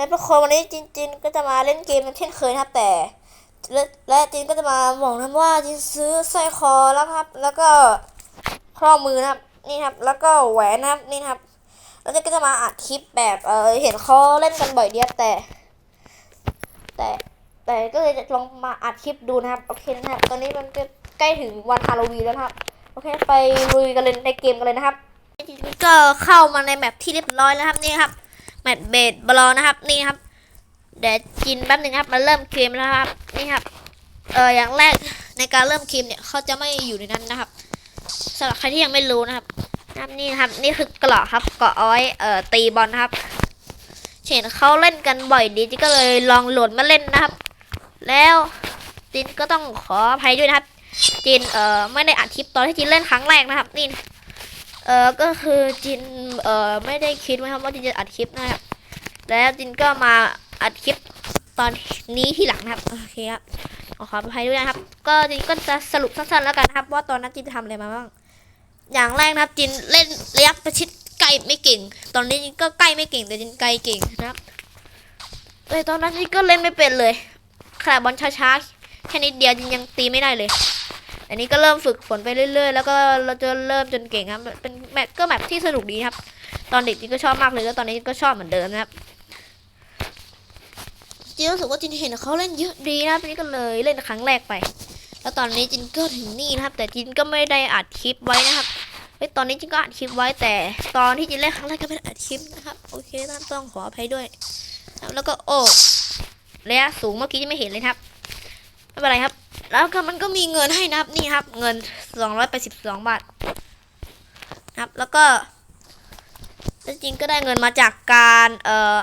และทุกคนวันนี้จินจินก็จะมาเล่นเกมเช่นเคยนะครับแต่และและจินก็จะมาบอกนะว่าจินซื้อสร้อยคอแล้วครับ แล้วก็ข้อมือนะครับนี่ครับ แล้วก็แหวนนะครับนี่ครับ แล้วจินก็จะมาอัดคลิปแบบเออเห็นเขาเล่นกันบ่อยเดียวแต่ แต่แต่ก็เลยจะลองมาอัดคลิปดูนะครับโอเคนะครับ ตอนนี้มันก็ใกล้ถึงวันฮาโลวีนแล้วครับโอเคไปลุยกันเลยในเกมกันเลยนะครับทีนี้ก็เข้ามาในแมปที่เรียบร้อยแล้วครับนี่ครับ มตเบสบอลนะครับนี่ครับเดี๋ยวจินแป๊บหนึ่งครับมาเริ่มเกมแล้วครับนี่ครับเอออย่างแรกในการเริ่มเกมเนี่ยเขาจะไม่อยู่ในนั้นนะครับสำหรับใครที่ยังไม่รู้นะครับนะครับนี่นะครับนี่คือเกราะครับเกราะอาไว้เอ่อตีบอลนะครับเห็นเขาเล่นกันบ่อยดีจิก็เลยลองโหลดมาเล่นนะครับ แล้วจินก็ต้องขออภัยด้วยนะครับจินเอ่อไม่ได้อัดคลิปตอนที่จินเล่นครั้งแรกนะครับนี่ เออก็คือจินเออไม่ได้คิดไว้ครับว่าจินจะอัดคลิปนะครับแล้วจินก็มาอัดคลิปตอนนี้ที่หลังนะครับโอเคครับขอขอภัยด้วยนะครับ ก็จินก็จะสรุปสั้นๆแล้วกันนะครับ ว่าตอนนั้นจินทำอะไรมาบ้างอย่างแรกนะครับจินเล่นระยะประชิดไกลไม่เก่ง ตอนนี้จินก็ใกล้ไม่เก่งแต่จินไกลเก่งนะครับแต่ตอนนั้นจินก็เล่นไม่เป็นเลยขนาดบอลช้าๆแค่นิดเดียวจินยังตีไม่ได้เลย อันนี้ก็เริ่มฝึกฝนไปเรื่อย ๆ แล้วก็เราจะเริ่มจนเก่งครับเป็นแมทก็แมทที่สนุกดีครับ ตอนเด็กจินก็ชอบมากเลยแล้วตอนนี้ก็ชอบเหมือนเดิมนะครับจินรู้สึกว่าจินเห็นเขาเล่นเยอะดีนะครับนี่ก็เลยเล่นครั้งแรกไป แล้วตอนนี้จินก็ถึงนี่นะครับ แต่จินก็ไม่ได้อัดคลิปไว้นะครับเฮ้ตอนนี้จินก็อัดคลิปไว้แต่ตอนที่จินเล่นครั้งแรกก็ไม่ได้อัดคลิปนะครับโอเคนต้องขออภัยด้วยแล้วก็โอ้ระยะสูงเมื่อกี้จินไม่เห็นเลยครับไม่เป็นไรครับ แล้วก็มันก็มีเงินให้นะครับนี่ครับ เงิน282บาทนะครับแล้วก็จริงก็ได้เงินมาจากการเอ่อ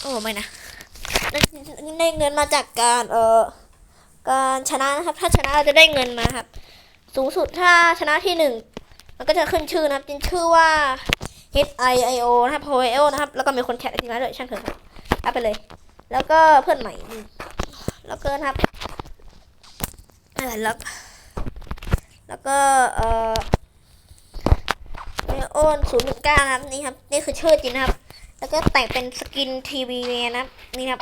โอ้ไม่นะได้เงินมาจากการเอ่อการชนะนะครับ ถ้าชนะเราจะได้เงินมาครับ สูงสุดถ้าชนะที่หนึ่งมันก็จะขึ้นชื่อนะครับจริงชื่อว่า H I I O นะครับ H I O นะครับ แล้วก็มีคนแคปทิ้งไว้ด้วยช่างเถอะครับเอาไปเลย แล้วก็เพื่อนใหม่ แล้วก็นครับอะไรแล้วแล้วก็เอ่อเมโอนศูนย์หนึ่งเก้าครับนี่ครับนี่คือชื่อจริงนะครับ แล้วก็แต่งเป็นสกินทีวีนะครับนี่ครับ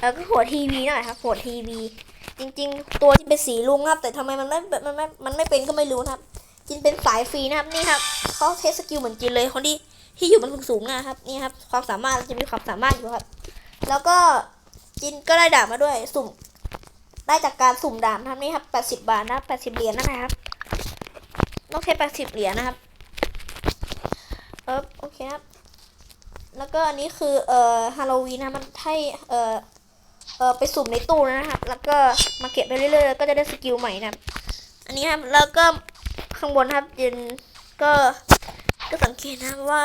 แล้วก็หัวทีวีหน่อยครับหัวทีวีจริง ๆ ตัวที่เป็นสีลุงครับ แต่ทำไมมันไม่มันไม่มันไม่เป็นก็ไม่รู้ครับจินเป็นสายฟรีนะครับนี่ครับเขาเทสสกิลเหมือนจินเลยคนที่ที่อยู่บนสูงๆนะครับนี่ครับความสามารถจะมีความสามารถอยู่ครับ แล้วก็ จินก็ได้ดาบมาด้วยสุ่ม ได้จากการสุ่มดาบนะครับนี่ครับแปดสิบบาทนะแปดสิบเหรียญนะครับต้องใช้แปดสิบเหรียญนะครับเออโอเคครับ แล้วก็อันนี้คือเอ่อฮาโลวีนนะมันให้เอ่อเอ่อไปสุ่มในตู้นะครับ แล้วก็มาเก็บไปเรื่อยๆก็จะได้สกิลใหม่นะครับอันนี้ครับแล้วก็ข้างบนครับจินก็ก็สังเกตนะว่า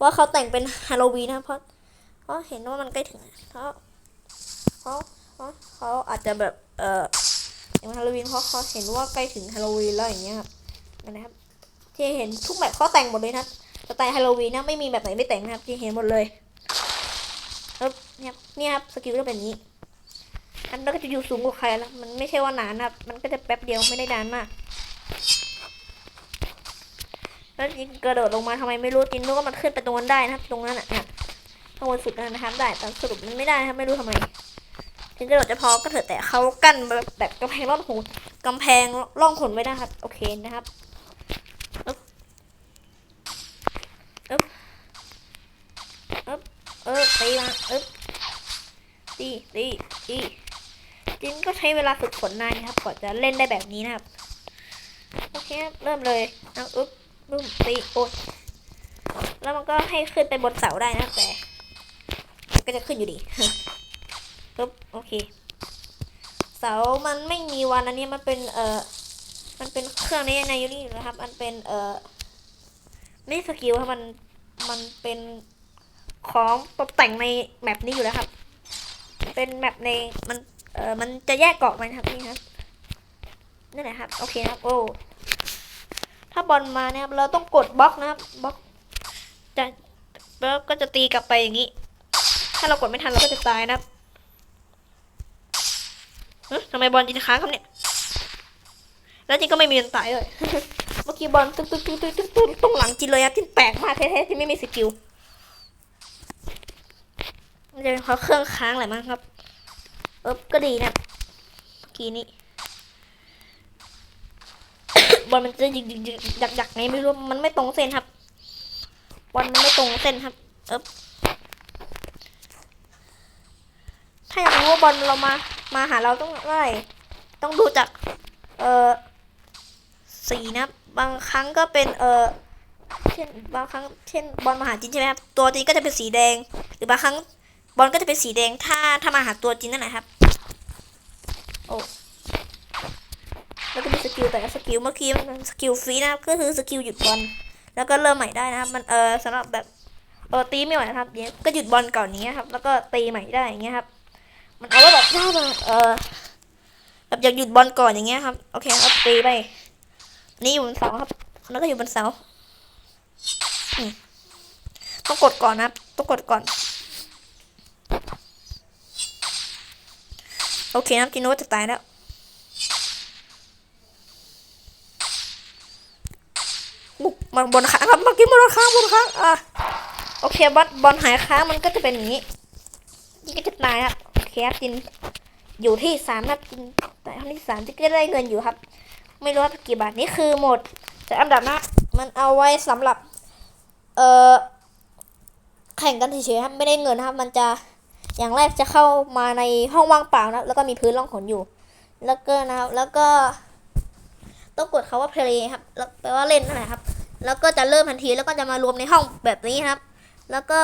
ว่าเขาแต่งเป็นฮาโลวีนนะเพราะเพราะเห็นว่ามันใกล้ถึงเขาะ เขาเขาเขาอาจจะแบบ เอ่ออย่างฮาโลวีนเพราะเขาเห็นว่าใกล้ถึงฮาโลวีนแล้วอย่างเงี้ยครับนะครับ ที่เห็นทุกแบบเขาแต่งหมดเลยนะสไตล์ฮาโลวีนนะไม่มีแบบไหนไม่แต่งนะครับ ที่เห็นหมดเลยเออเนี่ยเนี่ยครับสกิลก็เป็นอย่างนี้อันนั้นก็จะอยู่สูงกว่าใครแล้วมันไม่ใช่ว่านานนะครับ มันก็จะแป๊บเดียวไม่ได้นานมากแล้วจินกระโดดลงมาทำไมไม่รู้จินนึกว่ามันขึ้นไปตรงนั้นได้นะครับ ตรงนั้นอะข้างบนสุดนั่นะครับได้แต่สรุปมันไม่ได้นะครับไม่รู้ทำไม ถึงกระโดดจะพอก็เถอะแต่เขากั้นแบบแบบกำแพงร่องหนกำแพงร่องหนไว้นะครับ โอเคนะครับอึ๊บอึ๊บอึ๊บเออตีมาอึ๊บตีตีตีจริงก็ใช้เวลาฝึกฝนนานนะครับกว่าจะเล่นได้แบบนี้นะครับโอเคเริ่มเลยนะอึ๊บบึ้มตีโอ้ยแล้วมันก็ให้ขึ้นไปบนเสาได้นะแต่ก็จะขึ้นอยู่ดี ปึ๊บโอเค เสามันไม่มีวันอันนี้มันเป็นเอ่อมันเป็นเครื่องนี้ในยูนี่นะครับ มันเป็นเอ่อไม่สกิลครับมันมันเป็นของตกแต่งในแมปนี้อยู่แล้วครับ เป็นแมปในมันเอ่อมันจะแยกเกาะมันครับนี่ครับนั่นแหละครับ โอเคครับโอ้ถ้าบอลมาเนี่ยครับ เราต้องกดบล็อกนะครับบล็อกจะแล้วก็จะตีกลับไปอย่างนี้ ถ้าเรากดไม่ทันเราก็จะตายนะครับ ทำไมบอลจินค้างครับเนี่ย แล้วจินก็ไม่มีวันตายเลย เมื่อกี้บอลตึ๊กตึ๊กตึ๊กตึ๊กตึ๊กตึ๊กตรงหลังจินเลยครับจินแปลกมากแท้ๆที่ไม่มีสกิลมันจะเป็นเพราะเครื่องค้างอะไรมั้งครับ เออก็ดีนะเมื่อกี้นี้บอลมันจะยิงยิงยิงดักดักไงไม่รู้มันไม่ตรงเส้นครับบอลมันไม่ตรงเส้นครับ เออถ้าอยากรู้ว่าบอลเรามา มาหาเราต้องอะไรต้องดูจากเออสีนะบางครั้งก็เป็นเออเช่นบางครั้งเช่นบอลมาหาจริงใช่ไหมครับตัวจริงก็จะเป็นสีแดง หรือบางครั้งบอลก็จะเป็นสีแดงถ้าถ้ามาหาตัวจริงนั่นแหละครับโอ้แล้วก็มีสกิลแต่ละสกิลเมื่อกี้มันสกิลฟรีนะครับก็คือสกิลหยุดบอลแล้วก็เริ่มใหม่ได้นะครับ มันเออสำหรับแบบเออตีไม่ไหวนะครับเนี้ยก็หยุดบอลก่อนอย่างเงี้ยครับ แล้วก็ตีใหม่ได้อย่างเงี้ยครับ มันเอาไว้แบบถ้ามาเออแบบอยากหยุดบอลก่อนอย่างเงี้ยครับ โอเคครับตีไป นี่อยู่บนเสาครับแล้วก็อยู่บนเสาต้องกดก่อนนะต้องกดก่อน โอเคนะจิโนจะตายแล้วบุกมาบนค้างครับเมื่อกี้บนค้างบนค้างอะโอเคบอลบอลหายค้างมันก็จะเป็นอย่างนี้จินก็จะตายครับ คครับจินอยู่ที่สามนะจินแต่ครั้งที่สามจินก็ได้เงินอยู่ครับ ไม่รู้ว่ากี่บาทนี่คือหมดแต่อันดับหนะมันเอาไว้สำหรับ เอ่อแข่งกันเฉยๆครับไม่ได้เงินนะครับ มันจะอย่างแรกจะเข้ามาในห้องว่างเปล่านะแล้วก็มีพื้นร่องหนอยู่ แล้วก็นะครับ แล้วก็ ต้องกดคาว่า play ครับแล้วแปลว่าเล่นนั่นแหละครับ แล้วก็จะเริ่มทันทีแล้วก็จะมารวมในห้องแบบนี้ครับ แล้วก็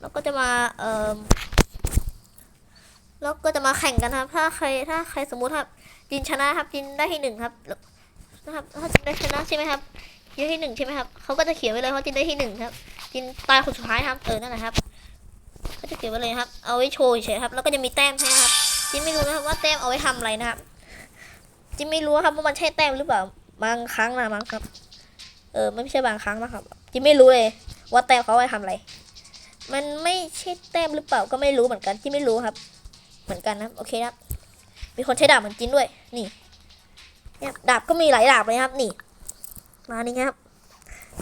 แล้วก็จะมาเอ่อแล้วก็จะมาแข่งกันครับ ถ้าใครถ้าใครสมมุติครับจินชนะครับจินได้ที่หนึ่งครับนะครับถ้าจินได้ชนะใช่ไหมครับจินที่หนึ่งใช่ไหมครับเขาก็จะเขียนไว้เลยว่าจินได้ที่หนึ่งครับ จินตายคนสุดท้ายครับเออนั่นแหละครับก็จะเก็บไว้เลยครับ เอาไว้โชว์เฉยครับ แล้วก็จะมีแต้มให้ครับ จินไม่รู้นะครับว่าแต้มเอาไว้ทำอะไรนะครับ จินไม่รู้ครับว่ามันใช่แต้มหรือเปล่าบางครั้งนะมั้งครับ เออไม่ใช่บางครั้งนะครับ จินไม่รู้เลย ว่าแต้มเขาเอาไว้ทำอะไร มันไม่ใช่แต้มหรือเปล่าก็ไม่รู้เหมือนกันจินไม่รู้ครับ เหมือนกันนะโอเคครับ มีคนใช้ดาบเหมือนจินด้วย นี่เนี่ยดาบก็มีหลายดาบเลยครับ นี่ มานี่ครับ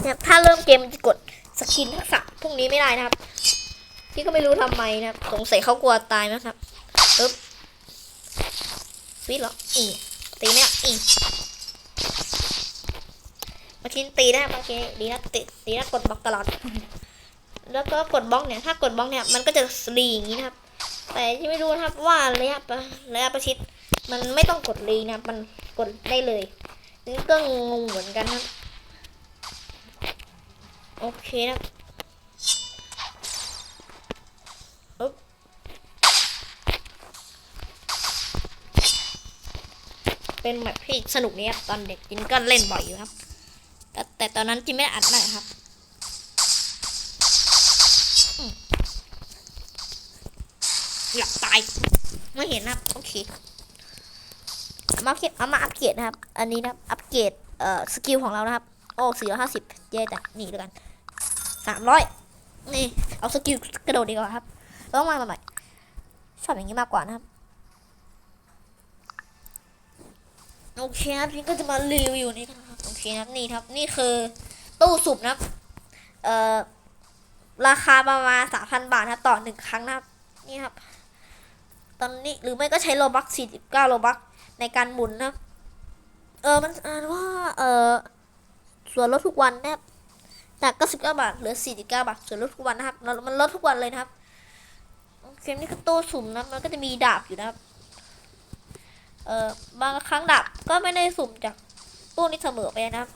เนี่ยถ้าเริ่มเกมมันจะกดสกินทักษะพวกนี้ไม่ได้นะครับ พี่ก็ไม่รู้ทำไมนะครับสงสัยเขากลัวตายนะครับปึ๊บฟิตหรออีตีเนี่ยอีมาชินตีได้มื่อกี้ดีนะตีตีนะกดบล็อกตลอด แล้วก็กดบล็อกเนี่ย ถ้ากดบล็อกเนี่ย มันก็จะรีอย่างนี้นะครับ แต่ที่ไม่รู้นะครับว่าระยะประระยะประชิด มันไม่ต้องกดรีนะ มันกดได้เลยนี่ก็งงเหมือนกันครับโอเคนะครับปึ๊บเป็นแบบที่สนุกนี้ครับตอนเด็กจินก็เล่นบ่อยอยู่ครับ แต่แต่ตอนนั้นจินไม่ได้อัดนะครับายไม่เห็นนะครับโอเคเอามาเก็บเอามาอัปเกรดนะครับ อันนี้นะอัปเกรดเอ่อสกิลของเรานะครับ โอ้สี่ร้อยห้าสิบเย้แต่นี่แล้วกันสามร้อยนี่เอาสกิลกระโดดดีกว่าครับต้องมาใหม่ชอบอย่างนี้มากกว่านะครับโอเคครับนี่ก็จะมารีวิวนี่นนะครับโอเคนะครับนี่ครับ นี่คือตู้สุบนะครับเอ่อราคาประมาณสามพันบาทนะต่อหนึ่งครั้งนะครับนี่ครับ ตอนนี้หรือไม่ก็ใช้โลบักสี่สิบเก้าโลบักในการหมุนนะ เออมันอ่านว่า เออส่วนลดทุกวันนะครับจาก99บาทเหลือ49บาทส่วนลดทุกวันนะครับมันลดทุกวันเลยนะครับเกมนี้ก็ตู้สุ่มนะมันก็จะมีดาบอยู่นะครับ เออบางครั้งดาบก็ไม่ได้สุ่มจากตู้นี้เสมอไปนะครับ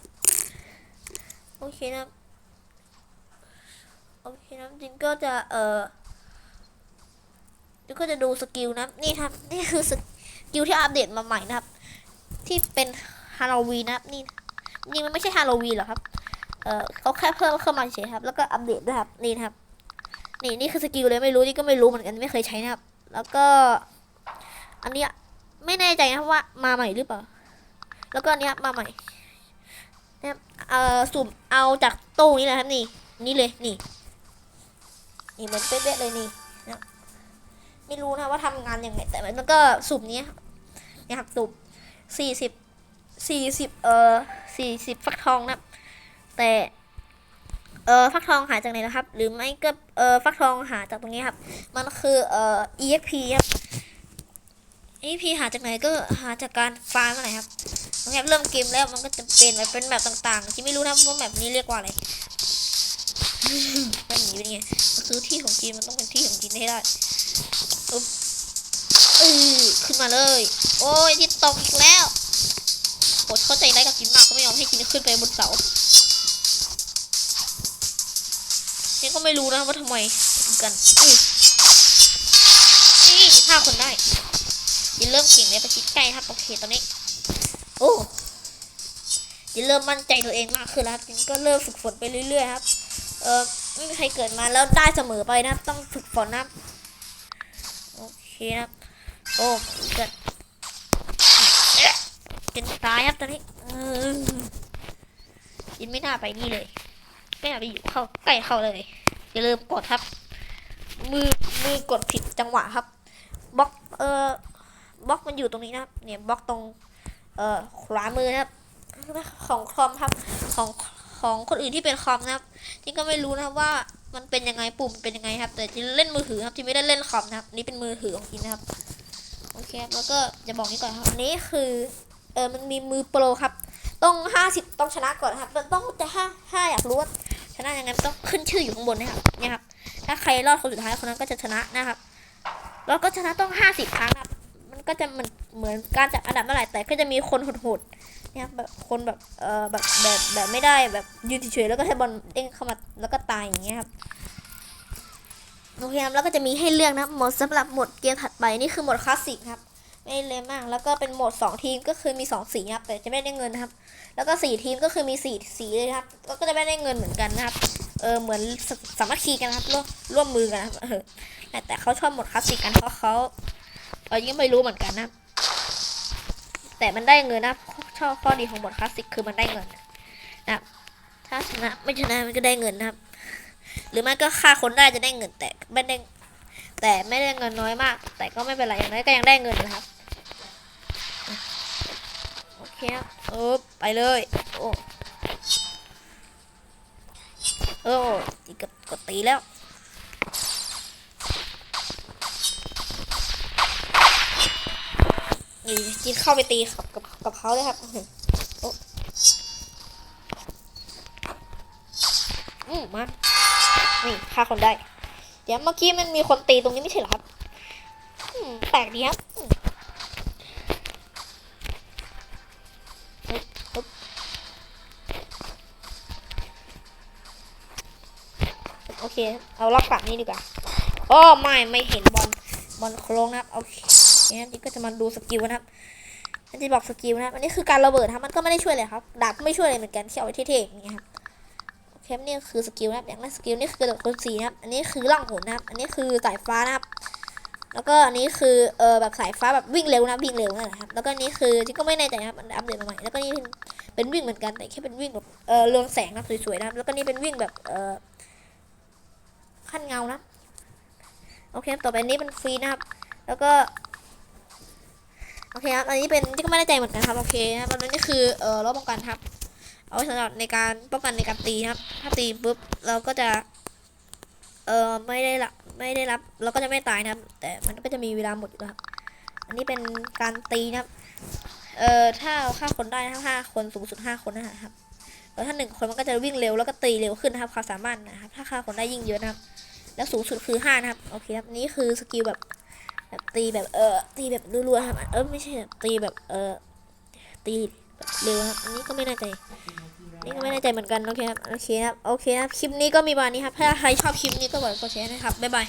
โอเคนะครับโอเคนะจริงก็จะเออ จริงก็จะดูสกิลนะนี่ครับ นี่คือสกิลที่อัปเดตมาใหม่นะครับ ที่เป็นฮาโลวีนนะครับนี่นี่มันไม่ใช่ฮาโลวีหรอครับเออเขาแค่เพิ่มเข้ามาเฉยครับ แล้วก็อัปเดตด้วยครับนี่ครับ นี่นี่คือสกิลเลยไม่รู้นี่ก็ไม่รู้เหมือนกันไม่เคยใช้นะครับ แล้วก็ อันเนี้ยไม่แน่ใจนะครับว่ามาใหม่หรือเปล่า แล้วก็อันเนี้ยมาใหม่เนี่ยเอ่อสุ่มเอาจากตู้นี้เลยครับนี่ นี่เลยนี่ นี่เหมือนเป๊ะเลยนี่ ไม่รู้นะว่าทำงานยังไงแต่มันก็สุ่มนี้เนี่ยครับสุ่มสี่สิบสี่สิบเอ่อสี่สิบฟักทองนะแต่เออฟักทองหาจากไหนนะครับ หรือไม่ก็เออฟักทองหาจากตรงนี้ครับ มันคือเอ่อ exp ครับ exp หาจากไหนก็หาจากการฟาร์มอะไรครับโอเคครับเริ่มเกมแล้วมันก็จะเป็นแบบเป็นแบบต่างๆ ที่ไม่รู้นะครับว่าแบบนี้เรียกว่าอะไรมันหนีเป็นไงมันคือที่ของจีนมันต้องเป็นที่ของจีนให้ได้ เออขึ้นมาเลย โอ้ยที่ตกอีกแล้วโหดเข้าใจได้กับจีนมากก็ไม่ยอมให้จีนขึ้นไปบนเสานี่ก็ไม่รู้นะว่าทำไมเหมือนกันนี่ฆ่าคนได้ยินเริ่มเก่งเลยประชิดใกล้ครับโอเคตอนนี้ โอ้ยินเริ่มมั่นใจตัวเองมากขึ้นแล้วครับยินก็เริ่มฝึกฝนไปเรื่อยๆครับ เออไม่มีใครเกิดมาแล้วได้เสมอไปนะต้องฝึกฝนนะ ครับโอเคนะครับ โอ้เกิดจนตายครับตอนนี้ยินไม่น่าไปนี่เลย ไม่น่าไปอยู่เข้าใกล้เข้าเลย อย่าลืมกดครับ มือมือกดผิดจังหวะครับบล็อกเออบล็อกมันอยู่ตรงนี้นะครับ เนี่ยบล็อกตรง เอ่อขวามือนะครับ ของคอมครับ ของของคนอื่นที่เป็นคอมนะครับที่ก็ไม่รู้นะว่า มันเป็นยังไงปุ่มเป็นยังไงครับ แต่ที่เล่นมือถือครับที่ไม่ได้เล่นคอมนะครับ นี่เป็นมือถือของจินนะครับ โอเคครับแล้วก็จะบอกนี้ก่อนครับอันนี้คือเออมันมีมือโปรครับ ต้องห้าสิบต้องชนะก่อนครับมันต้องจะห้าห้าอยากรู้ว่าชนะยังไงต้องขึ้นชื่ออยู่ข้างบนนะครับเนี่ยครับ ถ้าใครรอดคนสุดท้ายคนนั้นก็จะชนะนะครับแล้วก็ชนะต้องห้าสิบครั้งครับ มันก็จะเหมือนเหมือนการจัดอันดับเมื่อไหร่แต่ก็จะมีคนโหด เนี่ยแบบคนแบบเออแบบแบบแบบไม่ได้แบบยืนเฉยๆแล้วก็ให้บอลเด้งเข้ามาแล้วก็ตายอย่างเงี้ยครับโอเคครับแล้วก็จะมีให้เลือกนะโหมดสำหรับโหมดเกมถัดไปนี่คือโหมดคลาสสิกครับไม่เลยมากแล้วก็เป็นโหมดสองทีมก็คือมีสองสีครับแต่จะไม่ได้เงินนะครับ แล้วก็สี่ทีมก็คือมีสี่สีเลยครับ ก็จะไม่ได้เงินเหมือนกันนะครับเออเหมือนสสามัคคีกันนะครับร่วมร่วมมือกันนะครับเออแต่แต่เขาชอบหมดคลาสสิกกันเพราะเขาเออยังไม่รู้เหมือนกันนะแต่มันได้เงินนะ ชอบข้อดีของโหมดคลาสสิกคือมันได้เงินนะครับ ถ้าชนะไม่ชนะมันก็ได้เงินนะครับ หรือไม่ก็ฆ่าคนได้จะได้เงินแต่ไม่ได้แต่ไม่ได้เงินน้อยมาก แต่ก็ไม่เป็นไรอย่างน้อยก็ยังได้เงินนะครับโอเคครับเออไปเลยโอ้โอ้ตีกับกดตีแล้วนี่จีนเข้าไปตีกับกับ กับเขาเลยครับอื้อหือโอ้อืมมานี่ฆ่าคนได้ เดี๋ยวเมื่อกี้มันมีคนตีตรงนี้ไม่ใช่เหรอครับ อืมแปลกดีครับโอเค เอาล็อกกลับนี่ดีกว่าโอ้ไม่ ไม่เห็นบอล บอลโครงนะครับ โอเคงั้นนี่ก็จะมาดูสกิลนะครับ อันที่บอกสกิลนะอันนี้คือการระเบิดครับมันก็ไม่ได้ช่วยเลยครับดาบก็ไม่ช่วยอะไรเหมือนกันแค่เอาไว้เท่ๆอย่างเงี้ยครับโอเคนี่คือสกิลนะครับอย่างแรกสกิลนี่คือกระโดดคูณสี่นะครับอันนี้คือล่องหนนะครับ อันนี้คือสายฟ้านะครับ แล้วก็อันนี้คือเออแบบสายฟ้าแบบวิ่งเร็วนะวิ่งเร็วนะครับ แล้วก็อันนี้คือที่ก็ไม่แน่ใจนะครับมันอัปเดตมาใหม่แล้วก็นี่เป็นวิ่งเหมือนกันแต่แค่เป็นวิ่งแบบเออเรืองแสงนะสวยๆนะครับแล้วก็นี่เป็นวิ่งแบบเออขั้นเงานะโอเคครับต่อไปนนี้เป็นฟรีนะครับ แล้วก็ โอเคครับ อันนี้เป็นที่ก็ไม่แน่ใจเหมือนกันครับ โอเคครับอันนี้คือ เออรอบป้องกันครับ เอาไว้สำหรับในการป้องกันในการตีครับ ถ้าตีปุ๊บเราก็จะ เออไม่ได้รับไม่ได้รับ เราก็จะไม่ตายนะครับ แต่มันก็จะมีเวลาหมดอยู่ครับ อันนี้เป็นการตีนะครับ เออถ้าเราฆ่าคนได้ทั้งห้าคนสูงสุดห้าคนนะครับแล้วถ้าหนึ่งคนมันก็จะวิ่งเร็วแล้วก็ตีเร็วขึ้นนะครับความสามารถนะครับ ถ้าฆ่าคนได้ยิ่งเยอะนะครับ แล้วสูงสุดคือห้านะครับ โอเคครับ นี่คือสกิลแบบ แบบตีแบบเออตีแบบรัวๆครับเออไม่ใช่แบบตีแบบเออตีเร็วครับอันนี้ก็ไม่แน่ใจนี่ก็ไม่แน่ใจเหมือนกันโอเคครับโอเคครับโอเคครับคลิปนี้ก็มีประมาณนี้ครับถ้าใครชอบคลิปนี้ก็บอกกดแชร์นะครับบ๊ายบาย